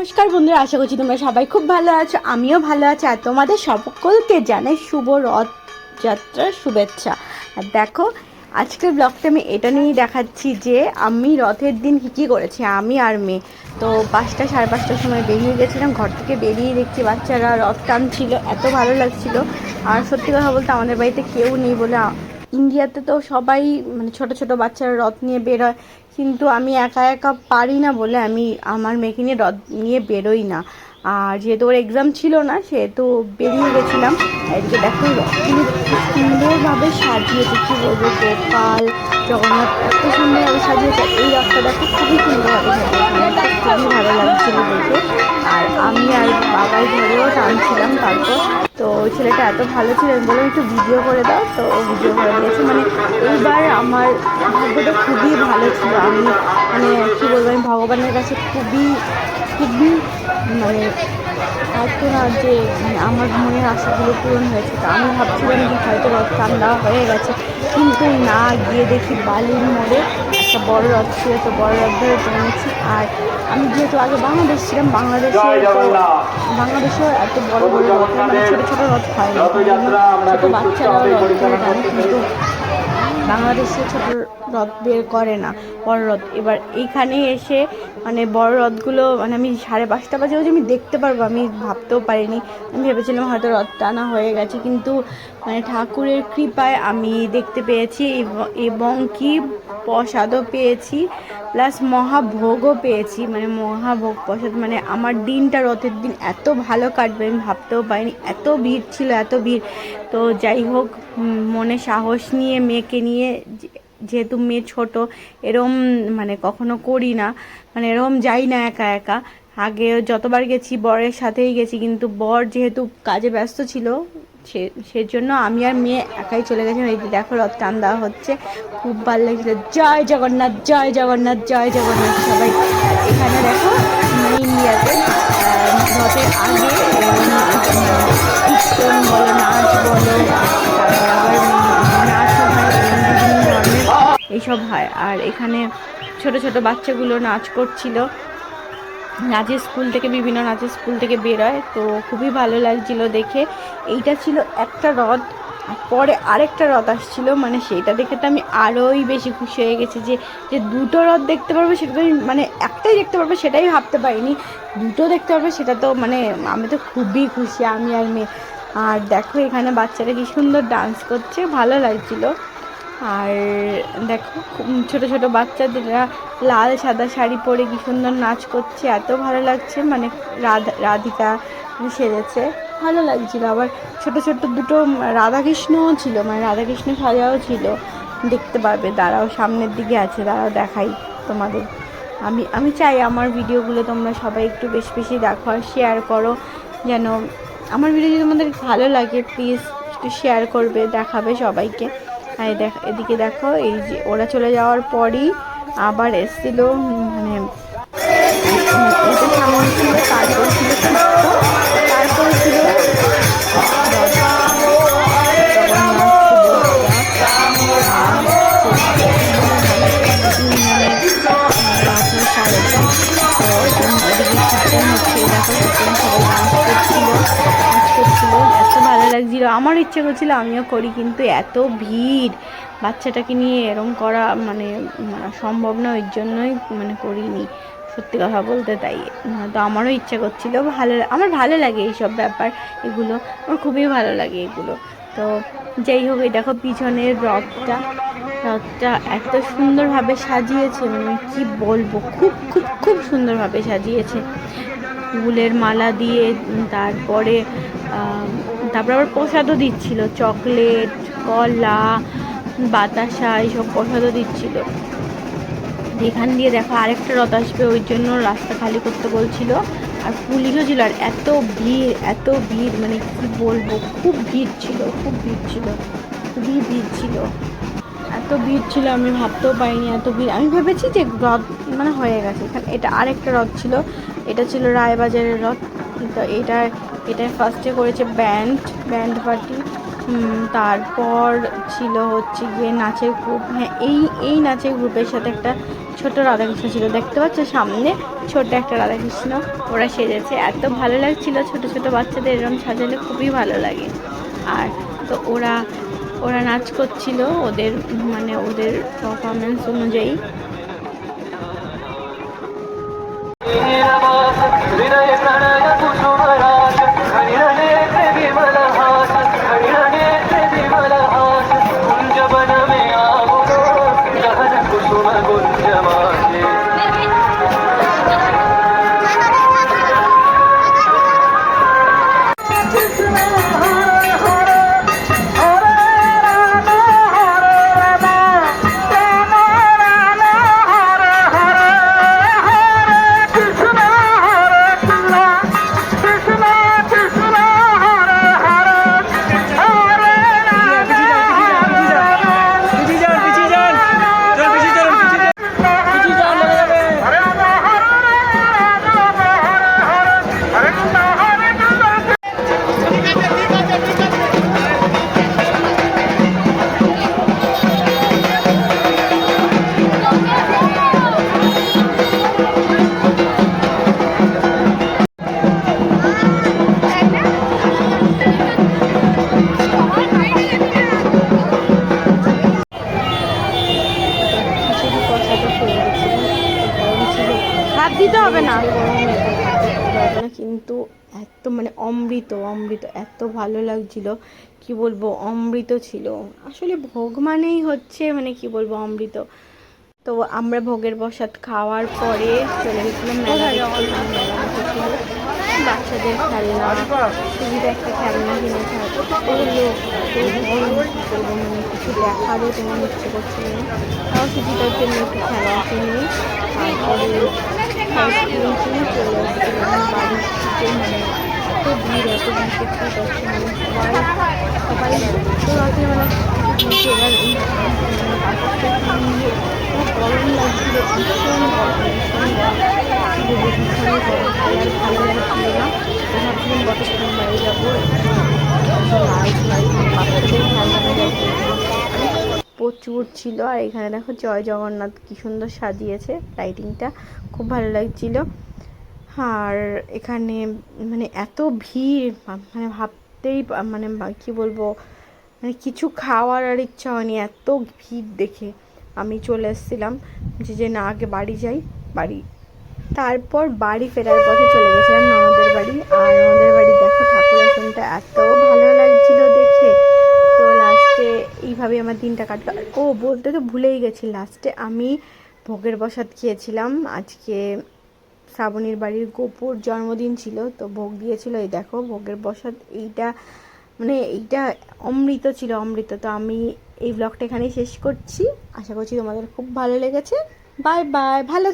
নমস্কার বন্ধুরা, আশা করছি তোমরা সবাই খুব ভালো আছো, আমিও ভালো আছি, আর তোমাদের সকলকে জানাই শুভ রথযাত্রার শুভেচ্ছা। আর দেখো, আজকের ব্লগটা আমি এটা নিয়েই দেখাচ্ছি যে আমি রথের দিন কী কী করেছি, আমি আর মেয়ে। তো পাঁচটা সাড়ে পাঁচটার সময় বেরিয়ে গেছিলাম, ঘর থেকে বেরিয়ে দেখছি বাচ্চারা রথ টানছিল, এত ভালো লাগছিল। আর সত্যি কথা বলতে আমাদের বাড়িতে কেউ নেই বলে ইন্ডিয়াতে তো সবাই মানে ছোট ছোট বাচ্চারা রথ নিয়ে বেরোয়। কিন্তু আমি একা একা পারি না বলে আমি আমার মেয়েকে নিয়ে রথ নিয়ে বেরোই না। আর যেহেতু ওর এক্সাম ছিল না, সেহেতু বেরিয়ে গেছিলাম। এদিকে দেখো সুন্দরভাবে সাজিয়েছে কী বলব, গোপাল, জগন্নাথ, এত সুন্দরভাবে সাজিয়েছে এই রথটা দেখো, খুবই সুন্দরভাবে সাজিয়েছে খুবই ভালো লাগছিল দেখে। আর আমি আর বাবাই ধরেও টানছিলাম তারপর। তো ছেলেটা এত ভালো ছিল, আমি বললাম, একটু ভিডিও করে দাও। তো ভিডিও করে দিয়েছে। মানে এইবার আমার ভাগ্যটা খুবই ভালো ছিল। আমি মানে কী বলব, আমি ভগবানের কাছে খুবই খুবই মানে প্রার্থনা যে মানে আমার মনের আশাগুলো পূরণ হয়েছে। তো আমি ভাবছিলাম যে হয়তো রথ টান দেওয়া হয়ে গেছে। কিন্তু না গিয়ে দেখি বালির মোড়ে একটা বড় রথ ছিল তো বড় রথ ধরে টেনেছি আর আমি যেহেতু আগে বাংলাদেশ ছিলাম বাংলাদেশে তো বাংলাদেশেও এত বড় বড় রথ মানে ছোটো ছোটো রথ হয়। না ছোটো বাচ্চারাও রথ করে কিন্তু বাংলাদেশে ছোট রথ বের করে না, বড় রথ এবার এইখানে এসে মানে বড় রথগুলো মানে আমি সাড়ে পাঁচটা বাজে আমি দেখতে পারব, আমি ভাবতেও পারিনি। আমি ভেবেছিলাম হয়তো রথ টানা হয়ে গেছে, কিন্তু মানে ঠাকুরের কৃপায় আমি দেখতে পেয়েছি এব- এবং কি প্রসাদও পেয়েছি, প্লাস মহাভোগও পেয়েছি। মানে মহাভোগ প্রসাদ মানে আমার দিনটা রথের দিন এত ভালো কাটবে, আমি ভাবতেও পারিনি। এত ভিড় ছিল, এত ভিড়। তো যাই হোক মনে সাহস নিয়ে মেয়েকে নিয়ে যেহেতু মেয়ে ছোট, এরম মানে কখনো করি না মানে এরকম যাই না একা একা। আগে যতবার গেছি, বরের সাথেই গেছি, কিন্তু বর যেহেতু কাজে ব্যস্ত ছিল, সে, সেজন্য আমি আর মেয়ে একাই চলে গেছিলাম। এই যে দেখো রথ টান দেওয়া হচ্ছে। খুব ভালো লাগছিল জয় জগন্নাথ জয় জগন্নাথ জয় জগন্নাথ। সবাই এখানে দেখো মানে ইন্ডিয়াতে রথের আগে এইসব হয়। আর এখানে ছোট ছোট বাচ্চাগুলো নাচ করছিল। নাচের স্কুল থেকে, বিভিন্ন নাচের স্কুল থেকে বেরোয়। তো খুবই ভালো লাগছিল দেখে। এইটা ছিল একটা আর পরে আরেকটা রথ আসছিল। মানে সেইটা দেখে তো আমি আরোই বেশি খুশি হয়ে গেছি যে যে দুটো রথ দেখতে পারব সেটা তো মানে একটাই দেখতে পারব সেটাই ভাবতে পারিনি। দুটো দেখতে পারব সেটা তো মানে আমি তো খুবই খুশি, আমি আর মেয়ে। আর দেখো এখানে বাচ্চারা কি সুন্দর ডান্স করছে, ভালো লাগছিল। আর দেখো ছোট ছোট বাচ্চাদেরা লাল, সাদা শাড়ি পরে কি সুন্দর নাচ করছে, এত ভালো লাগছে। মানে রাধা, রাধিকা সেজেছে। ভালো লাগছিল। আবার ছোট ছোট দুটো রাধাকৃষ্ণও ছিল মানে রাধাকৃষ্ণ সাজাও ছিল। দেখতে পারবে দাঁড়াও, সামনের দিকে আছে, দাঁড়াও, দেখাই তোমাদের। আমি আমি চাই আমার ভিডিওগুলো তোমরা সবাই একটু বেশি বেশি দেখো আর শেয়ার করো। যেন আমার ভিডিও যদি তোমাদের ভালো লাগে প্লিজ একটু শেয়ার করবে, দেখাবে সবাইকে। এই দেখ, এদিকে দেখো, এই যে ওরা চলে যাওয়ার পরই আবার এসছিল মানে এটা সামনে ছিল, তারপর ছিল ইচ্ছে করছিল, আমিও করি, কিন্তু এত ভিড়। বাচ্চাটাকে নিয়ে এরম করা মানে মানে সম্ভব না, ওই জন্যই মানে করিনি। সত্যি কথা বলতে তাই। তো আমারও ইচ্ছা করছিল, ভালো, আমার ভালো লাগে এইসব ব্যাপার, এগুলো। আমার খুবই ভালো লাগে এগুলো। তো যাই হোক, এই দেখো পিছনের রথটা। রথটা এত সুন্দরভাবে সাজিয়েছে মানে কি বলব, খুব খুব খুব সুন্দরভাবে সাজিয়েছে। ফুলের মালা দিয়ে তারপরে তারপর আবার প্রসাদও দিচ্ছিল, চকলেট, কলা, বাতাসা, এইসব প্রসাদও দিচ্ছিল। এখান দিয়ে দেখো আরেকটা রথ আসবে, ওই জন্য রাস্তা খালি করতে বলছিল। আর পুলিশও ছিল, আর এত ভিড় এত ভিড় মানে কি বলব, খুব ভিড় ছিল, খুব ভিড় ছিল, খুবই ভিড় ছিল। এত ভিড় ছিল, আমি ভাবতেও পারিনি এত ভিড়। আমি ভেবেছি যে রথ মানে হয়ে গেছে। এখানে এটা আরেকটা রথ ছিল, এটা ছিল রায়বাজারের রথ তো এটা এটা ফার্স্টে করেছে ব্যান্ড ব্যান্ড পার্টি তারপর ছিল হচ্ছে গিয়ে নাচের গ্রুপ হ্যাঁ এই এই নাচের গ্রুপের সাথে একটা ছোট রাধাকৃষ্ণ ছিল। দেখতে পাচ্ছ সামনে ছোট একটা রাধাকৃষ্ণ, ওরা সেজেছে। এত ভালো লাগছিল ছোট ছোট বাচ্চাদের এরকম সাজালে, খুবই ভালো লাগে। আর তো ওরা ওরা নাচ করছিল, ওদের মানে ওদের পারফরমেন্স অনুযায়ী। হাত দিতে হবে না? কিন্তু এত মানে অমৃত অমৃত, এত ভালো লাগছিল। কি বলব, অমৃত ছিল। আসলে ভোগ মানেই হচ্ছে মানে কি বলব, অমৃত। তো আমরা ভোগের প্রসাদ খাওয়ার পরে চলে গেছিলাম। বাচ্চাদের খেলনা, সুবিধা একটা খেলনা কিনে খাওয়া ওগুলো মানে কিছু দেখারও তোমার ইচ্ছে করছিল তাও সুবিধার জন্য একটু খেলা কিনে তারপরে এত ভিড় এত দেখতে পাচ্ছি সবাই সবাই তো রাতে মানে এবার গরম লাগছিল ভীষণ গরম ভীষণ গরম কি বলব ভীষণ গরম আর ভালো লাগছিল না তো ভাবছিলাম কতক্ষণ বাইরে যাব লাইট লাইট বাচ্চাদের খেলনা যাচ্ছে প্রচুর ছিল আর এখানে দেখো জয় জগন্নাথ কি সুন্দর সাজিয়েছে লাইটিংটা খুব ভালো লাগছিল। আর এখানে মানে এত ভিড় মানে ভাবতেই মানে কি বলব মানে কিছু খাওয়ার আর ইচ্ছা হয়নি, এত ভিড় দেখে। আমি চলে এসেছিলাম যে যে না, আগে বাড়ি যাই, বাড়ি। তারপর বাড়ি ফেরার পথে চলে গেছিলাম ননদের বাড়ি। আর ননদের বাড়ি দেখো ঠাকুর আসনটা এত ভালো লাগছিল এইভাবে আমার দিনটা কাটলো। ও বলতে তো ভুলেই গেছি লাস্টে আমি ভোগের প্রসাদ খেয়েছিলাম। আজকে শ্রাবণীর বাড়ির গোপুর জন্মদিন ছিল, তো ভোগ দিয়েছিল। এই দেখো, ভোগের প্রসাদ এইটা মানে এইটা অমৃত ছিল, অমৃত। তো আমি এই ব্লগটা এখানেই শেষ করছি। আশা করছি তোমাদের খুব ভালো লেগেছে। বাই বাই ভালো